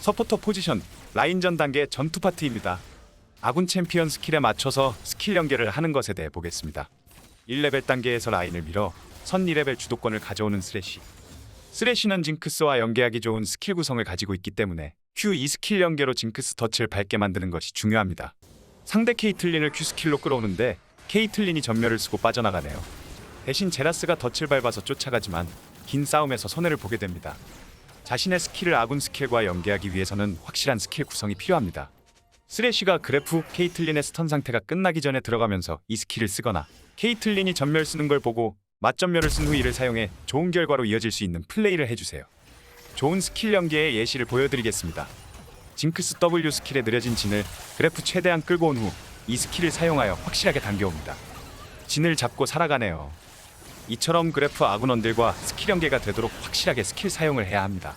서포터 포지션 라인전 단계 전투 파트입니다. 아군 챔피언 스킬에 맞춰서 스킬 연계를 하는 것에 대해 보겠습니다. 1레벨 단계에서 라인을 밀어 선 2레벨 주도권을 가져오는 쓰레쉬. 쓰레쉬는 징크스와 연계하기 좋은 스킬 구성을 가지고 있기 때문에 Q2 스킬 연계로 징크스 덫을 밟게 만드는 것이 중요합니다. 상대 케이틀린을 Q 스킬로 끌어오는데 케이틀린이 전멸을 쓰고 빠져나가네요. 대신 제라스가 덫을 밟아서 쫓아가지만 긴 싸움에서 손해를 보게 됩니다. 자신의 스킬을 아군 스킬과 연계하기 위해서는 확실한 스킬 구성이 필요합니다. 쓰레쉬가 그래프 후 케이틀린의 스턴 상태가 끝나기 전에 들어가면서 이 스킬을 쓰거나 케이틀린이 전멸 쓰는 걸 보고 맞전멸을 쓴 후 이를 사용해 좋은 결과로 이어질 수 있는 플레이를 해주세요. 좋은 스킬 연계의 예시를 보여드리겠습니다. 징크스 W 스킬의 느려진 진을 그래프 최대한 끌고 온 후 이 스킬을 사용하여 확실하게 당겨옵니다. 진을 잡고 살아가네요. 이처럼 그래프 아군원들과 스킬 연계가 되도록 확실하게 스킬 사용을 해야 합니다.